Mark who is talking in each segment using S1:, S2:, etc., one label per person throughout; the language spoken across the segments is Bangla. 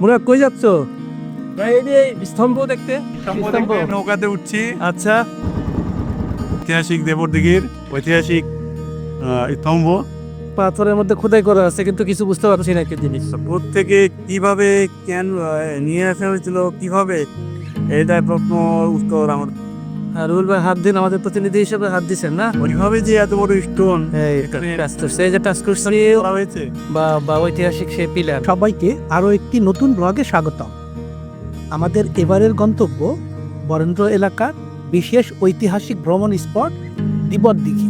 S1: মুরা কই যাচ্ছ? স্তম্ভ দেখতে। স্তম্ভ
S2: নৌকাতে উঠছি।
S1: আচ্ছা।
S2: ঐতিহাসিক দেবরদিঘির ঐতিহাসিক স্তম্ভ।
S1: পাথরের মধ্যে খোদাই করা আছে কিন্তু কিছু বুঝতে পারছি না কি জিনিস।
S2: প্রত্যেকে কীভাবে কেন নিয়ে আসা হয়েছিল কীভাবে? এটা প্রশ্ন উত্তর আমার।
S1: রুল ভাই হাত দিন আমাদের প্রতিনিধি হিসেবে হাত দিছেন না?
S2: ওইভাবে যে এত বড় স্টোন
S1: এই টাচ করছে, এই যে টাচ করছি
S2: হয়েছে।
S1: বা বা ঐতিহাসিক সেই পিলার
S3: সবাইকে আরও একটি নতুন ব্লগে স্বাগতম। আমাদের এবারের গন্তব্য বরেন্দ্র এলাকার বিশেষ ঐতিহাসিক ভ্রমণ স্পট দিবর দিঘি।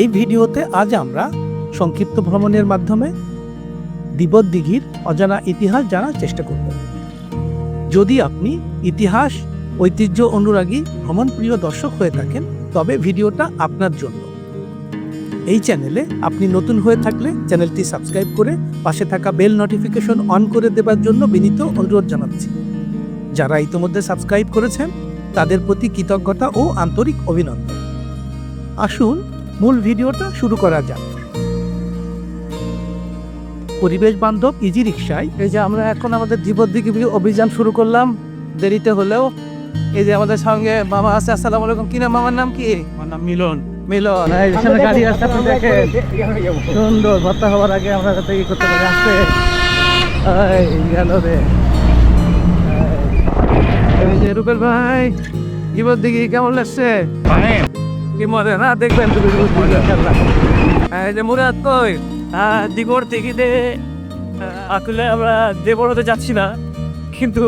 S3: এই ভিডিওতে আজ আমরা সংক্ষিপ্ত ভ্রমণের মাধ্যমে দিবর দিঘির অজানা ইতিহাস জানার চেষ্টা করব। যদি আপনি ইতিহাস ঐতিহ্য অনুরাগী ভ্রমণ প্রিয় দর্শক হয়ে থাকেন, তবে ভিডিওটা আপনার জন্য। এই চ্যানেলে আপনি নতুন হয়ে থাকলে চ্যানেলটি সাবস্ক্রাইব করে পাশে থাকা বেল নোটিফিকেশন অন করে দেবার জন্য বিনীত অনুরোধ জানাচ্ছি। যারা ইতিমধ্যে সাবস্ক্রাইব করেছেন, তাদের প্রতি কৃতজ্ঞতা ও আন্তরিক অভিনন্দন। আসুন, মূল ভিডিওটা শুরু করা যাক। পরিবেশ বান্ধব ইজি রিক্সায়
S1: এই যে আমরা এখন আমাদের জীবন দিকে অভিযান শুরু করলাম। দেরিতে হলেও এই যে আমাদের সঙ্গে মামা আছে আসসালামু আলাইকুম। কি নাম মামার নাম কি?
S2: আমার নাম মিলন।
S1: মিলন। এই যে সামনে গাড়ি আসছে আপনি দেখেন। সুন্দর ভর্তা হওয়ার আগে আমরা যাতে ই করতে পারি আসছে এই গেল রে। এই যে রুবেল ভাই জীবন দিকে কেমন লাগছে? কি মজা না দেখবেন তুমি এই যে মুরাদ কই? দিগর থেকে দে আসলে আমরা দেবরতে যাচ্ছি না কিন্তু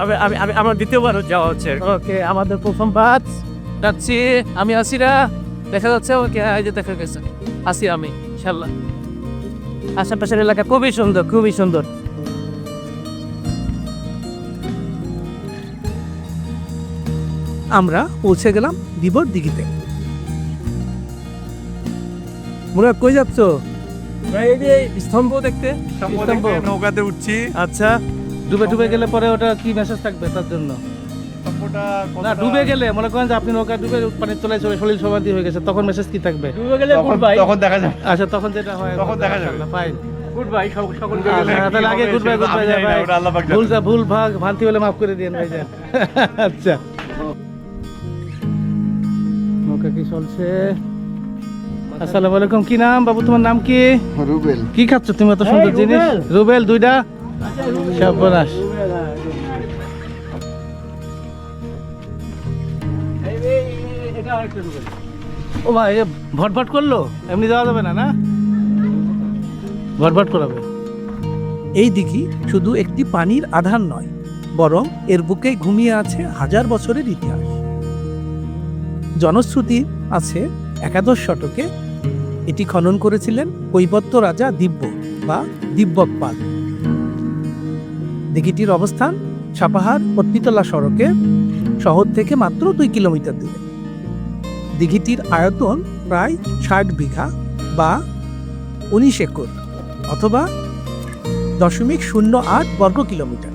S1: আমি আমি আমি আমার দ্বিতীয়বার যাওয়া হচ্ছে ওকে আমাদের প্রথম বাদ। যাচ্ছি। আমি আসিরা। দেখা যাচ্ছে ওকে এই যে দেখা গেছে। আসি আমি ইনশাল্লাহ আশেপাশের এলাকা খুবই সুন্দর খুবই সুন্দর।
S3: আমরা পৌঁছে গেলাম দিবর দিঘিতে।
S1: মুরাদ কই যাচ্ছ? স্তম্ভ দেখতে।
S2: স্তম্ভ
S1: স্তম্ভ।
S2: নৌকাতে উঠছি।
S1: আচ্ছা। ডুবে ডুবে গেলে পরে ওটা কি মেসেজ থাকবে তার জন্য? না ডুবে গেলে মনে করেন যে আপনি নৌকা ডুবে পানির তলায় চলে শরীর সমাধি হয়ে গেছে তখন মেসেজ কি থাকবে? ডুবে গেলে
S2: তখন তখন দেখা যাবে।
S1: আচ্ছা তখন যেটা হয়
S2: তখন দেখা যাবে।
S1: ফাইন
S2: গুড বাই সকল
S1: তাহলে আগে গুড বাই গুড বাই ভাই ভুল যা ভুল ভাগ ভ্রান্তি হলে মাফ করে দিন ভাই আচ্ছা। নৌকা কি চলছে? আসসালামু আলাইকুম কি নাম? বাবু তোমার নাম কি?
S4: রুবেল।
S1: কি খাচ্ছ? তুমি এত সুন্দর জিনিস। রুবেল দুইটা? সর্বনাশ। ও ভাই ভটভট করল? এমনি যাওয়া যাবে না না? ভটভট করাবে।
S3: এই দিঘি শুধু একটি পানির আধার নয় বরং এর বুকে ঘুমিয়ে আছে হাজার বছরের ইতিহাস। জনশ্রুতি আছে একাদশ শতকে। এটি খনন করেছিলেন কৈবত্য রাজা দিব্য বা দিব্যক পাল দিঘিটির অবস্থান সাপাহার পত্নীতলা সড়কে, শহর থেকে মাত্র দুই কিলোমিটার দূরে। দিঘিটির আয়তন প্রায় ষাট বিঘা বা উনিশ একর অথবা দশমিক শূন্য আট বর্গ কিলোমিটার।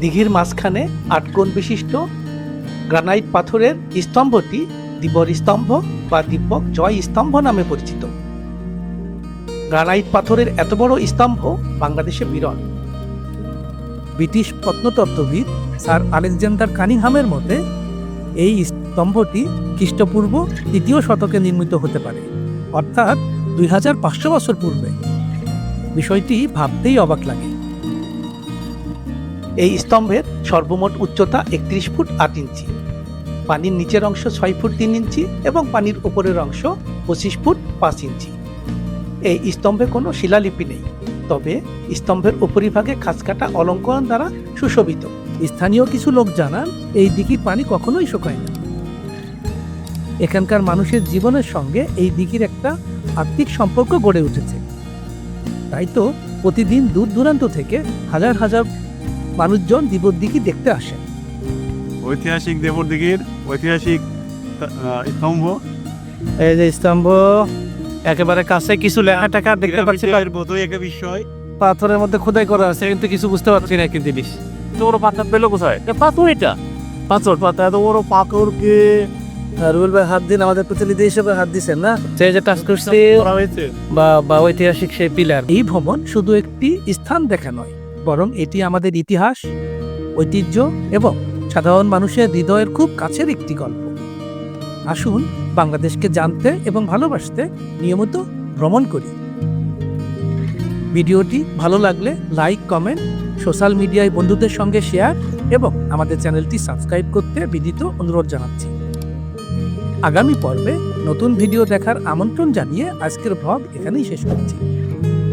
S3: দিঘির মাঝখানে আট কোণ বিশিষ্ট গ্রানাইট পাথরের স্তম্ভটি দিবর স্তম্ভ বা দিব্যক জয় স্তম্ভ নামে পরিচিত। গ্রানাইট পাথরের এত বড় স্তম্ভ বাংলাদেশে বিরল। ব্রিটিশ প্রত্নতত্ত্ববিদ স্যার আলেকজান্ডার কানিংহামের মতে, এই স্তম্ভটি খ্রিস্টপূর্ব তৃতীয় শতকে নির্মিত হতে পারে। অর্থাৎ দুই হাজার পাঁচশো বছর পূর্বে। বিষয়টি ভাবতেই অবাক লাগে। এই স্তম্ভের সর্বমোট উচ্চতা একত্রিশ ফুট আট ইঞ্চি, পানির নিচের অংশ ছয় ফুট তিন ইঞ্চি এবং পানির উপরের অংশ পঁচিশ ফুট পাঁচ ইঞ্চি। এই স্তম্ভে কোনো শিলালিপি নেই। তবে স্তম্ভের উপরিভাগে খাঁজকাটা অলঙ্করণ দ্বারা সুশোভিত। স্থানীয় কিছু লোক জানান এই দিঘির পানি কখনোই শুকায় না। এখানকার মানুষের জীবনের সঙ্গে এই দিঘির একটা আত্মিক সম্পর্ক গড়ে উঠেছে। তাই তো প্রতিদিন দূর দূরান্ত থেকে হাজার হাজার মানুষজন দিবদ্দিঘি দেখতে আসেন
S2: ঐতিহাসিক দেবরদিঘির ঐতিহাসিক আহ, স্তম্ভ।
S1: এই যে স্তম্ভ একেবারে কাছে কিছু লেখা টাকা দেখতে পাচ্ছি
S2: মতোই একটা বিষয়।
S1: পাথরের মধ্যে খোদাই করা আছে কিন্তু কিছু বুঝতে পারছি না কিন্তু জিনিস। তো ওর পাথর পেল কোথায়? পাথর এটা? পাথর পাথর এত বড় পাথরকে। রুবেল ভাই হাত দিন আমাদের প্রতিনিধি হিসেবে হাত দিচ্ছেন না? সে যে টাচ করছে বা বা ঐতিহাসিক সেই পিলার
S3: এই ভ্রমণ শুধু একটি স্থান দেখা নয় বরং এটি আমাদের ইতিহাস ঐতিহ্য এবং সাধারণ মানুষের হৃদয়ের খুব কাছের একটি গল্প। আসুন বাংলাদেশকে জানতে এবং ভালোবাসতে নিয়মিত ভ্রমণ করি। ভিডিওটি ভালো লাগলে লাইক, কমেন্ট, সোশ্যাল মিডিয়ায় বন্ধুদের সঙ্গে শেয়ার এবং আমাদের চ্যানেলটি সাবস্ক্রাইব করতে বিদিত অনুরোধ জানাচ্ছি। আগামী পর্বে নতুন ভিডিও দেখার আমন্ত্রণ জানিয়ে আজকের ভ্লগ এখানেই শেষ করছি।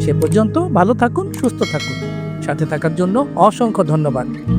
S3: সে পর্যন্ত ভালো থাকুন, সুস্থ থাকুন। সাথে থাকার জন্য অসংখ্য ধন্যবাদ।